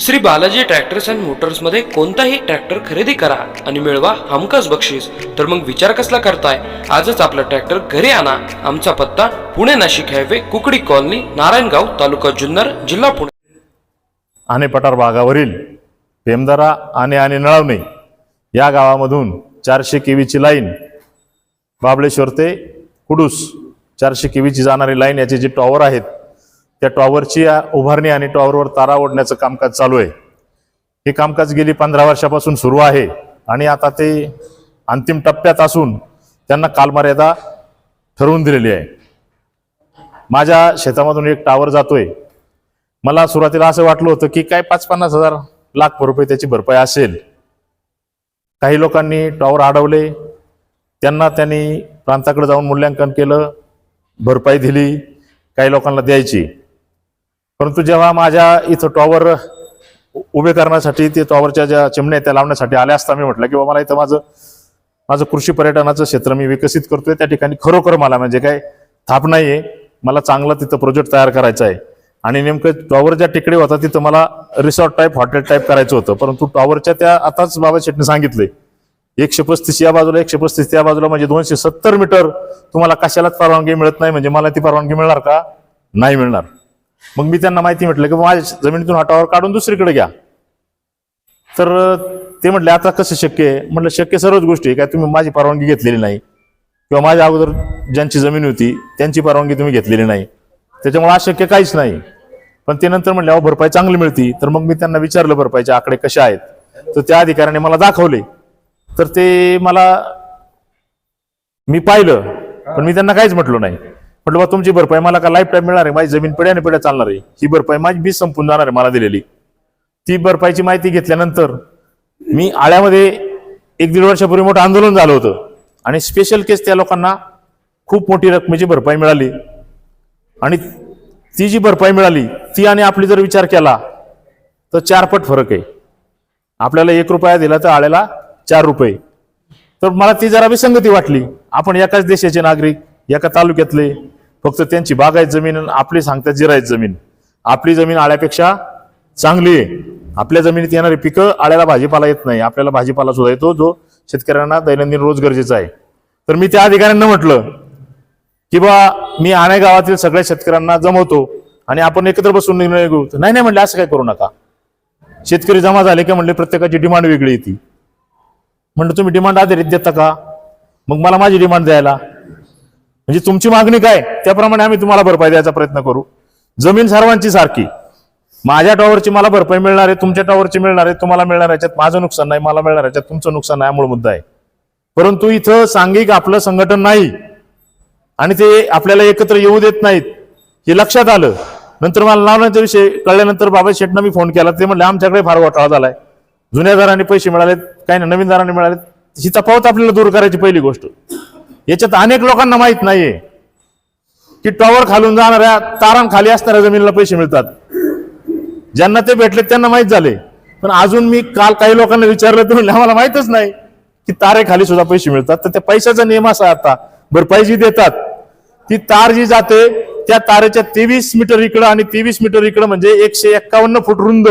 Shri Balaji tractors and मोटर्समध्ये कोणताही tractor खरेदी करा आणि मिळवा हमखास बक्षीस. तर मग विचार कसला करताय? आजच आपला ट्रॅक्टर घरी आणा. आमचा पत्ता पुणे नाशिक हायवे कुकडी कॉलनी नारायणगाव तालुका जुन्नर जिल्हा पुणे. आणि पठार भागावरील पेमदारा आणि आणि नळवणे या गावामधून चारशे केवीची लाईन. बाबळेश्वर ते कुडूस चारशे केवीची जाणारी लाईन याचे जे टॉवर आहेत त्या टॉवरची उभारणी आणि टॉवरवर तारा ओढण्याचं कामकाज चालू आहे. हे कामकाज गेली पंधरा वर्षापासून सुरू आहे आणि आता ते अंतिम टप्प्यात असून त्यांना कालमर्यादा ठरवून दिलेली आहे. माझ्या शेतामधून एक टावर जातोय. मला सुरुवातीला असं वाटलं होतं की काय पाच पन्नास हजार लाख रुपये त्याची भरपाई असेल. काही लोकांनी टॉवर अडवले. त्यांना त्यांनी प्रांताकडे जाऊन मूल्यांकन केलं. भरपाई दिली. काही लोकांना द्यायची. परंतु जेव्हा माझ्या इथं टॉवर उ- उभे करण्यासाठी ते टॉवरच्या ज्या चिमण्या त्या लावण्यासाठी आल्या असता मी म्हटलं की बाबा मला इथं माझं माझं कृषी पर्यटनाचं क्षेत्र मी विकसित करतोय. त्या ठिकाणी खरोखर मला म्हणजे काय थाप नाहीये. मला चांगला तिथं प्रोजेक्ट तयार करायचा आहे. आणि नेमकं टॉवर ज्या टिकडे होता तिथं मला रिसॉर्ट टाईप हॉटेल टाईप करायचं होतं. परंतु टॉवरच्या त्या आताच बाबा शेटने सांगितले एकशे पस्तीस या बाजूला एकशे पस्तीस त्या बाजूला म्हणजे दोनशे सत्तर मीटर तुम्हाला कशालाच परवानगी मिळत नाही. म्हणजे मला ती परवानगी मिळणार का? नाही मिळणार. मग मी त्यांना माहिती म्हटलं की माझ्या जमिनीतून हटावर काढून दुसरीकडे घ्या. तर ते म्हटले आता कसं शक्य आहे? म्हटलं शक्य सर्वच गोष्टी आहे. काय तुम्ही माझी परवानगी घेतलेली नाही. किंवा माझ्या अगोदर ज्यांची जमीन होती त्यांची परवानगी तुम्ही घेतलेली नाही. त्याच्यामुळे अशक्य काहीच नाही. पण ते नंतर म्हणले अहो भरपाई चांगली मिळती. तर मग मी त्यांना विचारलं भरपाईचे आकडे कसे आहेत? तर त्या अधिकाऱ्याने मला दाखवले. तर ते मला मी पाहिलं पण मी त्यांना काहीच म्हटलं नाही. म्हटलं बा तुमची भरपाई मला का लाईफ टाईम मिळणार आहे? माझी जमीन पिढ्याने पिढ्या चालणार आहे. ही भरपाई माझी मी संपून जाणार आहे मला दिलेली. ती भरपाईची माहिती घेतल्यानंतर मी आळ्यामध्ये एक दीड वर्षापूर्वी मोठं आंदोलन झालं होतं. आणि स्पेशल केस त्या लोकांना खूप मोठी रकमेची भरपाई मिळाली. आणि ती जी भरपाई मिळाली ती आणि आपली जर विचार केला तर चारपट फरक आहे. आपल्याला एक रुपया दिला तर आळ्याला चार रुपये. तर मला ती जरा विसंगती वाटली. आपण एकाच देशाचे नागरिक एका तालुक्यातले फक्त त्यांची बागायत जमीन आणि आपली सांगतात जिरायत जमीन. आपली जमीन आळ्यापेक्षा चांगली आहे. आपल्या जमिनीत येणारी पिकं आळ्याला भाजीपाला येत नाही. आपल्याला भाजीपाला सुद्धा येतो जो शेतकऱ्यांना दैनंदिन रोज गरजेचा आहे. तर मी त्या अधिकाऱ्यांना म्हटलं की बा मी आणे गावातील सगळ्या शेतकऱ्यांना जमवतो आणि आपण एकत्र बसून निर्णय घेऊ. तर नाही नाही म्हणले असं काय करू नका. शेतकरी जमा झाले की म्हणले प्रत्येकाची डिमांड वेगळी येते. म्हणलं तुम्ही डिमांड आधारित देता का? मग मला माझी डिमांड द्यायला. म्हणजे तुमची मागणी काय? त्याप्रमाणे आम्ही तुम्हाला भरपाई द्यायचा प्रयत्न करू. जमीन सर्वांची सारखी. माझ्या टॉवरची मला भरपाई मिळणार आहे तुमच्या टॉवरची मिळणार आहे तुम्हाला मिळणार याच्यात माझं नुकसान नाही मला मिळणार याच्यात तुमचं नुकसान नाही मूळ मुद्दा आहे. परंतु इथं सांघिक आपलं संघटन नाही. आणि ते आपल्याला एकत्र येऊ देत नाहीत. हे लक्षात आलं. नंतर मला लावण्याचा विषय कळल्यानंतर बाबा शेटनं मी फोन केला. ते म्हणले आमच्याकडे फार घोटाळा झालाय. जुन्या दराने पैसे मिळालेत काही ना नवीन दराने मिळालेत. ही तफावत आपल्याला दूर करायची पहिली गोष्ट. याच्यात अनेक लोकांना माहीत नाहीये. की टॉवर खालून जाणाऱ्या तारांखाली असणाऱ्या जमिनीला पैसे मिळतात. ज्यांना ते भेटले त्यांना माहीत झाले. पण अजून मी काल काही लोकांना विचारलं तर आम्हाला माहीतच नाही की तारेखाली सुद्धा पैसे मिळतात. तर त्या पैशाचा नियम असा आता. भरपाई जी देतात ती तार जी जाते त्या तारेच्या तेवीस मीटर इकडं आणि तेवीस मीटर इकडं म्हणजे एकशे एक्कावन्न फूट रुंद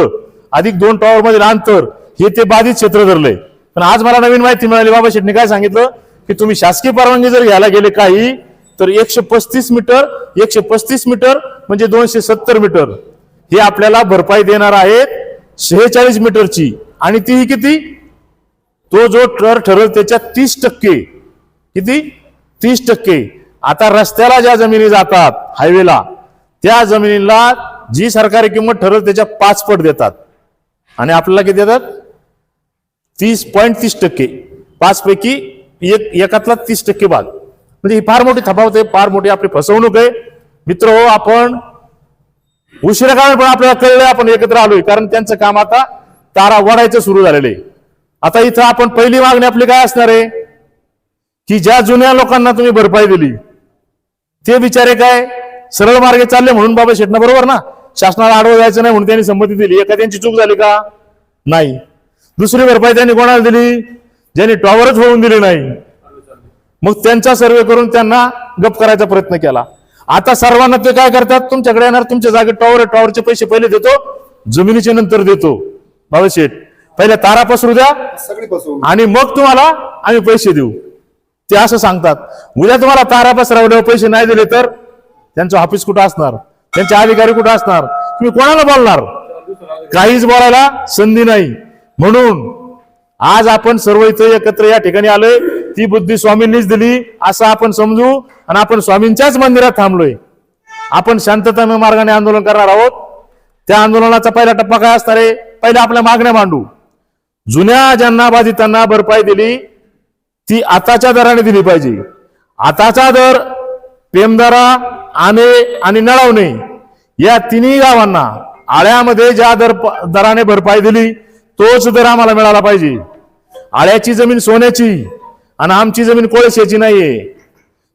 अधिक दोन टॉवर मधील अंतर हे ते बाधित क्षेत्र धरलंय. पण आज मला नवीन माहिती मिळाली. बाबा शेटने काय सांगितलं? की तुम्ही शासकीय परवानगी जर घ्यायला गेले काही तर एकशे पस्तीस मीटर एकशे पस्तीस मीटर म्हणजे दोनशे सत्तर मीटर हे आपल्याला भरपाई देणार आहेत शेहेचाळीस मीटरची. आणि ती किती? तो जो कर ठरल त्याच्या तीस टक्के. किती? तीस टक्के. आता रस्त्याला ज्या जमिनी जातात हायवेला त्या जमिनीला जी सरकारी किंमत ठरल त्याच्या पाच पट देतात. आणि आपल्याला किती देतात? तीस पॉईंट तीस टक्के. पाच पैकी एक एकातला तीस टक्के भाग. म्हणजे ही फार मोठी थपावत आहे फार मोठी आपली फसवणूक आहे. मित्र हो आपण उशिरा कारण पण आपल्याला कळलं आपण एकत्र आलोय. कारण त्यांचं काम आता तारा वडायचं सुरू झालेलं आहे. आता इथं आपण पहिली मागणी आपली काय असणार आहे? की ज्या जुन्या लोकांना तुम्ही भरपाई दिली ते बिचारे काय सरळ मार्गे चालले म्हणून बाबा शेटणं बरोबर ना? शासनाला आडवं जायचं नाही म्हणून त्यांनी संमती दिली. एका त्यांची चूक झाली का? नाही. दुसरी भरपाई त्यांनी कोणाला दिली? ज्यांनी टॉवरच होऊन दिली नाही. मग त्यांचा सर्वे करून त्यांना गप करायचा प्रयत्न केला. आता सर्वांना ते काय करतात? तुमच्याकडे येणार तुमच्या जागेत टॉवर टॉवरचे पैसे पहिले देतो जमिनीच्या नंतर देतो. बाबा शेठ पहिले तारा पसरू द्या आणि मग तुम्हाला आम्ही पैसे देऊ. ते असं सांगतात. उद्या तुम्हाला तारा पसरवल्यावर पैसे नाही दिले तर त्यांचं ऑफिस कुठं असणार? त्यांचे अधिकारी कुठं असणार? तुम्ही कोणाला बोलणार? काहीच बोलायला संधी नाही. म्हणून आज आपण सर्व इथं एकत्र या ठिकाणी आलोय. ती बुद्धी स्वामींनीच दिली असं आपण समजू आणि आपण स्वामींच्याच मंदिरात थांबलोय. आपण शांततामय मार्गाने आंदोलन करणार आहोत. त्या आंदोलनाचा पहिला टप्पा काय असणार आहे? पहिले आपल्या मागण्या मांडू. जुन्या ज्यांना बाधितांना भरपाई दिली ती आताच्या दराने दिली पाहिजे. आताचा दर पेमदारा आणे आणि नळावणे या तिन्ही गावांना आळ्यामध्ये ज्या दर दराने भरपाई दिली तोच दर आम्हाला मिळाला पाहिजे. आळ्याची जमीन सोन्याची आणि आमची जमीन कोळशाची नाहीये.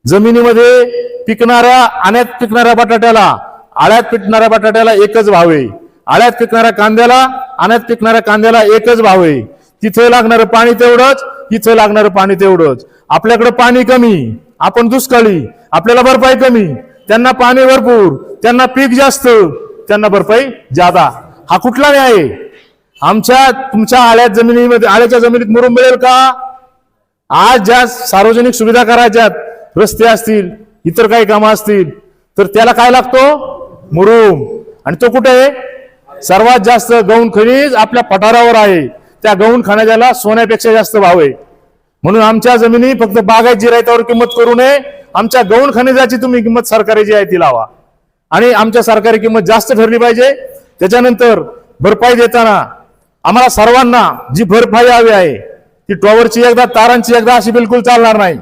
जमिनीमध्ये पिकणाऱ्या आण्यात पिकणाऱ्या बटाट्याला आळ्यात पिकणाऱ्या बटाट्याला एकच भाव आहे. आळ्यात पिकणाऱ्या कांद्याला आण्यात पिकणाऱ्या कांद्याला एकच भाव आहे. तिथे लागणारं पाणी तेवढंच इथे लागणारं पाणी तेवढंच. आपल्याकडे पाणी कमी आपण दुष्काळी आपल्याला भरपाई कमी. त्यांना पाणी भरपूर त्यांना पीक जास्त त्यांना भरपाई जादा. हा कुठला न्याय आहे? आमच्या तुमच्या आळ्यात जमिनीमध्ये आळ्याच्या जमिनीत मुरुम मिळेल का? आज ज्या सार्वजनिक सुविधा करायच्या रस्ते असतील इतर काही कामं असतील तर त्याला काय लागतो? मुरुम. आणि तो कुठे? आहे सर्वात जास्त गौण खनिज आपल्या पठारावर आहे. त्या गौण खनिजाला सोन्यापेक्षा जास्त भाव आहे. म्हणून आमच्या जमिनी फक्त बागायत जिरायतावर किंमत करू नये. आमच्या गौण खनिजाची तुम्ही किंमत सरकारी जी आहे ती लावा. आणि आमच्या सरकारी किंमत जास्त ठरली पाहिजे. त्याच्यानंतर भरपाई देताना आम्हाला सर्वांना जी भरपाई हवी आहे ती टॉवरची एकदा तारांची एकदा अशी बिलकुल चालणार नाही.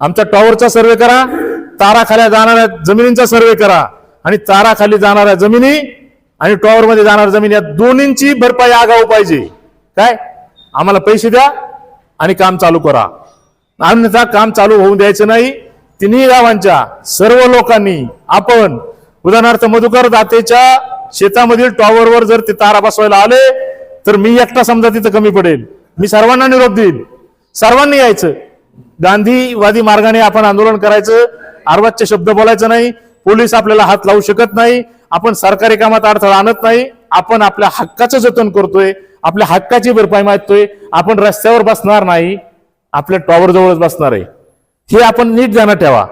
आमच्या टॉवरचा सर्वे करा ताराखाली जाणाऱ्या जमिनींचा सर्वे करा. आणि ताराखाली जाणाऱ्या जमिनी आणि टॉवरमध्ये जाणाऱ्या जमिनी या दोन्हींची भरपाई आगाऊ पाहिजे. काय? आम्हाला पैसे द्या आणि काम चालू करा. अन्यथा काम चालू होऊन द्यायचं नाही. तिन्ही गावांच्या सर्व लोकांनी आपण उदाहरणार्थ मधुकर दातेच्या शेतामधील टॉवरवर जर ते तारा बसवायला आले तर मी एकटा समजा तिथं कमी पडेल. मी सर्वांना निरोप देईल. सर्वांनी यायचं. गांधीवादी मार्गाने आपण आंदोलन करायचं. अर्वाच्य शब्द बोलायचं नाही. पोलीस आपल्याला हात लावू शकत नाही. आपण सरकारी कामात अडथळा आणत नाही. आपण आपल्या हक्काचं जतन करतोय. आपल्या हक्काची भरपाई मागतोय. आपण रस्त्यावर बसणार नाही. आपल्या टॉवर जवळच बसणार आहे. हे आपण नीट ध्यानात ठेवा.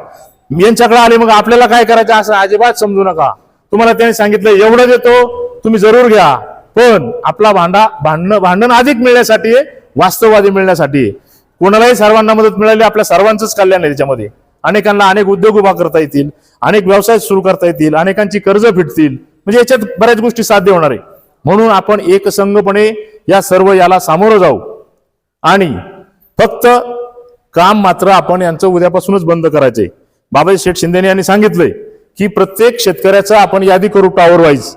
यांच्याकडे आले मग आपल्याला काय करायचं असं अजिबात समजू नका. तुम्हाला त्यांनी सांगितलं एवढं देतो तुम्ही जरूर घ्या. पण आपला भांडा भांडणं भांडण अधिक मिळण्यासाठी आहे, वास्तववादी मिळण्यासाठी आहे. कोणालाही सर्वांना मदत मिळाली आपल्या सर्वांचंच कल्याण आहे त्याच्यामध्ये. अनेकांना अनेक उद्योग उभा करता येतील अनेक व्यवसाय सुरू करता येतील अनेकांची कर्ज फिटतील म्हणजे याच्यात बऱ्याच गोष्टी साध्य होणार आहे. म्हणून आपण एकसंघपणे या सर्व याला सामोरं जाऊ. आणि फक्त काम मात्र आपण यांचं उद्यापासूनच बंद करायचंय. बाबाजी शेठ शिंदे यांनी सांगितलंय की प्रत्येक शेतकऱ्याचं आपण यादी करू टावर वाईज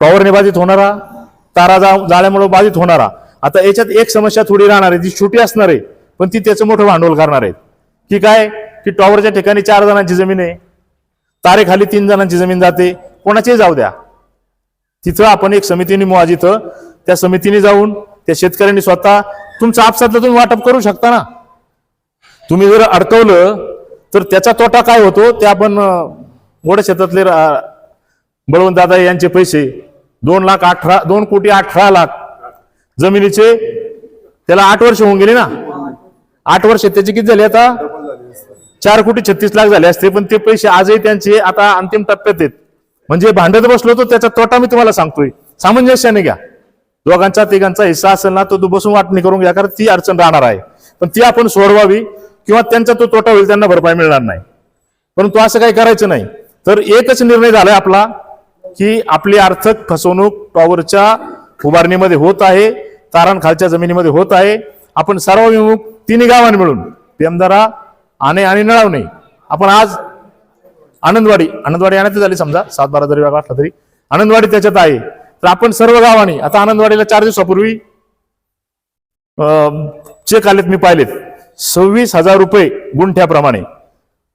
टॉवरने बाधित होणारा तारा जा- जाळ्यामुळे बाधित होणारा. आता याच्यात एक समस्या थोडी राहणार आहे ती छोटी असणार आहे पण ती त्याचं मोठं भांडवल करणार आहे. की काय? की टॉवरच्या ठिकाणी चार जणांची जमीन आहे. तारेखाली तीन जणांची जमीन जाते. कोणाचीही जाऊ द्या. तिथं आपण एक समितीने मुवा जिथं त्या समितीने जाऊन त्या शेतकऱ्यांनी स्वतः तुमचा आपसातलं तुम्ही वाटप करू शकता ना? तुम्ही जर अडकवलं तर त्याचा तोटा काय होतो? ते आपण गोड्या शेतातले बळवंत दादा यांचे पैसे दोन लाख अठरा दोन कोटी अठरा लाख जमिनीचे त्याला आठ वर्ष होऊन गेले ना? आठ वर्ष त्याचे किती झाले आता? चार कोटी छत्तीस लाख झाले असते पण ते पैसे आजही त्यांचे आता अंतिम टप्प्यात आहेत. म्हणजे भांडत बसलो तर त्याचा तोटा मी तुम्हाला सांगतोय. सामंजस्याने घ्या. दोघांचा तिघांचा हिस्सा असेल ना तो तो बसून वाटणी करून घ्या कारण ती अडचण राहणार आहे. पण ती आपण सोडवावी किंवा त्यांचा तो तोटा होईल त्यांना भरपाई मिळणार नाही. परंतु असं काही करायचं नाही. तर एकच निर्णय झालाय आपला की आपली आर्थिक फसवणूक टॉवरच्या उभारणीमध्ये होत आहे तारांखालच्या जमिनीमध्ये होत आहे. आपण सर्व विमुख तिन्ही गावांनी मिळून पेमदारा आणे आणि नळावणे. आपण आज आनंदवाडी आनंदवाडी आणत झाली समजा सात बारा जरी वेळा असला तरी. आनंदवाडी त्याच्यात आहे. तर आपण सर्व गावांनी आता आनंदवाडीला चार दिवसापूर्वी अं, चेक आलेत मी पाहिलेत. सव्वीस हजार रुपये गुंठ्याप्रमाणे.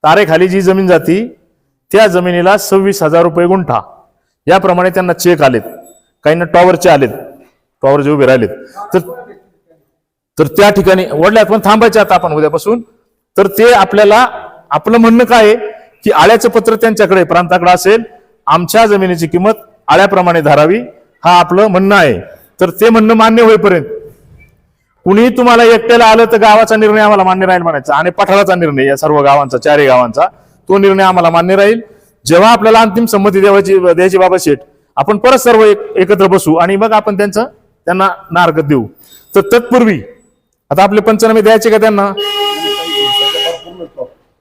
तारेखाली जी जमीन जाती त्या जमिनीला सव्वीस हजार रुपये गुंठा. याप्रमाणे त्यांना चेक आलेत. काहींना टॉवरचे आलेत. टॉवरचे उभे राहिलेत. तर तर त्या ठिकाणी वडल्यात पण थांबायचे आता आपण उद्यापासून. तर ते आपल्याला आपलं म्हणणं काय आहे? की आळ्याचं पत्र त्यांच्याकडे प्रांताकडे असेल आमच्या जमिनीची किंमत आळ्याप्रमाणे धरावी हा आपलं म्हणणं आहे. तर ते म्हणणं मान्य होईपर्यंत कुणी तुम्हाला एकट्याला आलं तर गावाचा निर्णय आम्हाला मान्य राहील म्हणायचा. आणि पठाराचा निर्णय या सर्व गावांचा चारही गावांचा तो निर्णय आम्हाला मान्य राहील. जेव्हा आपल्याला अंतिम संमती द्यावायची द्यायची बाबा शेठ आपण परत सर्व एक, एकत्र बसू आणि मग आपण त्यांचं त्यांना नारगत देऊ. तर तत्पूर्वी आता आपले पंचनामे द्यायचे का त्यांना?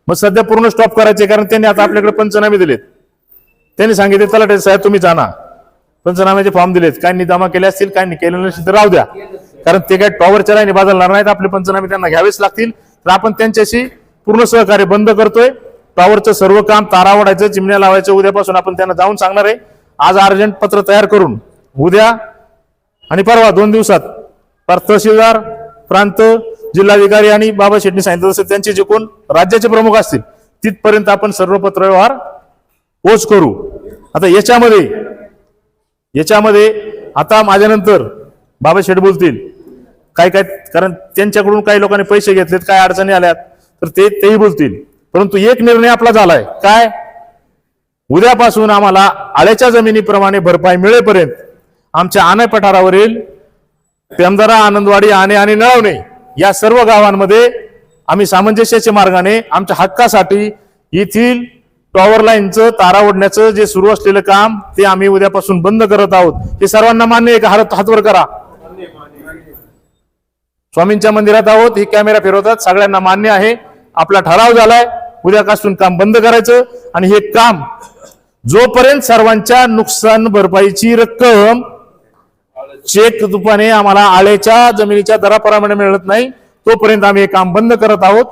मग सध्या पूर्ण स्टॉप करायचे कारण त्यांनी आता आपल्याकडे पंचनामे दिलेत. त्यांनी सांगितले तलाटे साहेब तुम्ही जाणा पंचनाम्याचे फॉर्म दिलेत. काहींनी जमा केले असतील काहींनी केले नसतील तर राहू द्या. कारण ते काय टॉवरच्या लाईनी बदलणार नाहीत. आपले पंचनामे त्यांना घ्यावेच लागतील. तर आपण त्यांच्याशी पूर्ण सहकार्य बंद करतोय. टॉवरचं सर्व काम तारा ओढायचं चिमण्या लावायचं उद्यापासून आपण त्यांना जाऊन सांगणार आहे. आज अर्जंट पत्र तयार करून उद्या आणि परवा दोन दिवसात पर तहसीलदार प्रांत जिल्हाधिकारी आणि बाबा शेट्टी सांगितलं तसं त्यांचे जे कोण राज्याचे प्रमुख असतील तिथपर्यंत आपण सर्व पत्रव्यवहार पोच करू. आता याच्यामध्ये याच्यामध्ये आता माझ्यानंतर बाबा शेठ बोलतील काय काय कारण त्यांच्याकडून काही लोकांनी पैसे घेतलेत काय अडचणी आल्यात तर ते तेही बोलतील. परंतु एक निर्णय आपला झालाय. काय? उद्यापासून आम्हाला आळ्याच्या जमिनीप्रमाणे भरपाई मिळेपर्यंत आमच्या आणे पठारावरील पेमदारा आनंदवाडी आणे आणि नळवणे या सर्व गावांमध्ये आम्ही सामंजस्याच्या मार्गाने आमच्या हक्कासाठी येथील टॉवर लाईनचं तारा ओढण्याचं जे सुरू असलेलं काम ते आम्ही उद्यापासून बंद करत आहोत. हे सर्वांना मान्य आहे का? हात हातवर करा. स्वामींच्या मंदिरात आहोत हे कॅमेरा फिरवतात सगळ्यांना मान्य आहे. आपला ठराव झालाय. उद्यापासून काम बंद करायचं आणि हे काम जोपर्यंत सर्वांच्या नुकसान भरपाईची रक्कम चेक रूपाने आम्हाला आळ्याच्या जमिनीच्या दराप्रमाणे मिळत नाही तोपर्यंत आम्ही हे काम बंद करत आहोत.